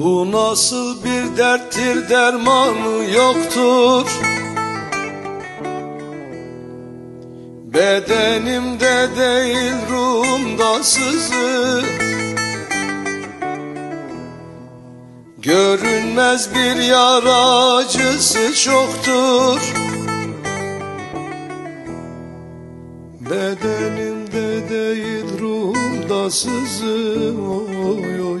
Bu nasıl bir derttir dermanı yoktur? Bedenimde değil ruhumda sızı. Görünmez bir yara acısı çoktur. Bedenimde değil ruhumda sızı. Oy oy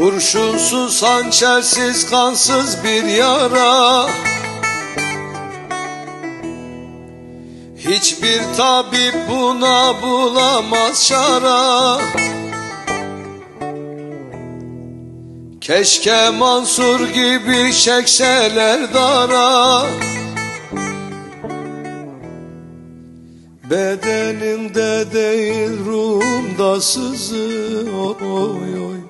Kurşunsuz, hançersiz, kansız bir yara. Hiçbir tabip buna bulamaz çara Keşke Mansur gibi çekseler dara. Bedenimde değil ruhumda sızı. Oy oy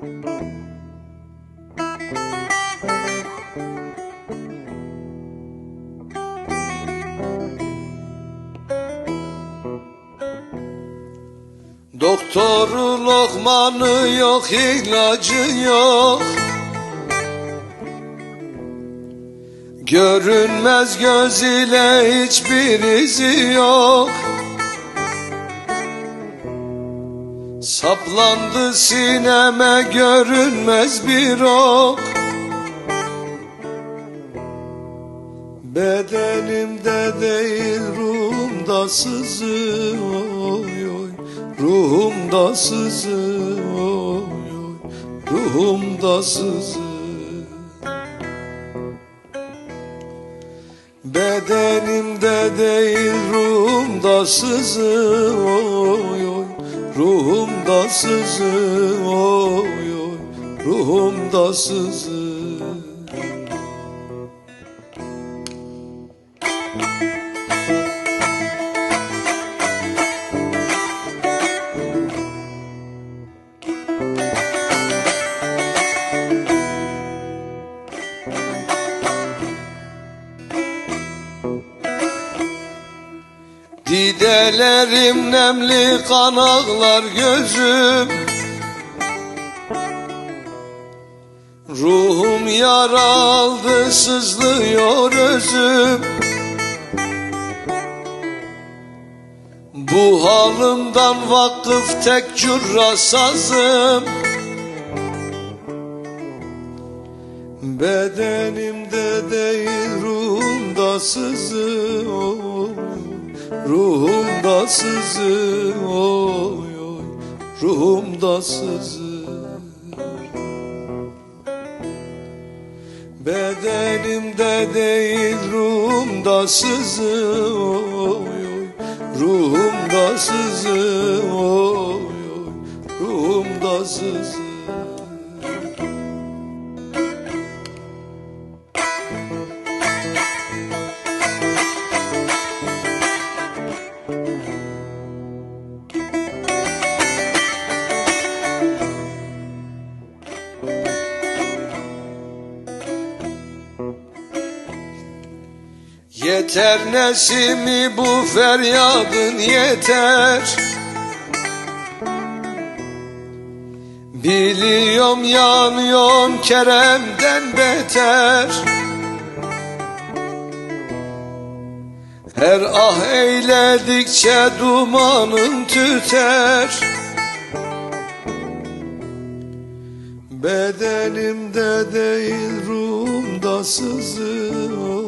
Doktoru lokmanı yok ilacı yok. Görünmez göz ile hiçbir izi yok Saplandı sineme görünmez bir ok. Bedenimde değil ruhumda sızı oy oy. Ruhumda sızı oy oy. Ruhumda sızı. Bedenimde değil ruhumda sızı oy oy Ruhumda sızı oy oy. Ruhumda sızı Didelerim nemli kan ağlar gözüm. Ruhum yaraldı sızlıyor özüm. Bu halımdan vakıf tek curra sazım. Bedenimde değil ruhumda sızı oy Ruhumda sızı oy oy. Ruhumda sızı. Bedenimde değil ruhumda sızı oy oy. Ruhumda sızı oy Ruhumda sızı. Yeter nesimi bu feryadın yeter. Biliyorum yanıyorum Kerem'den beter. Her ah eyledikçe dumanın tüter. Bedenimde değil ruhumda sızı oy oy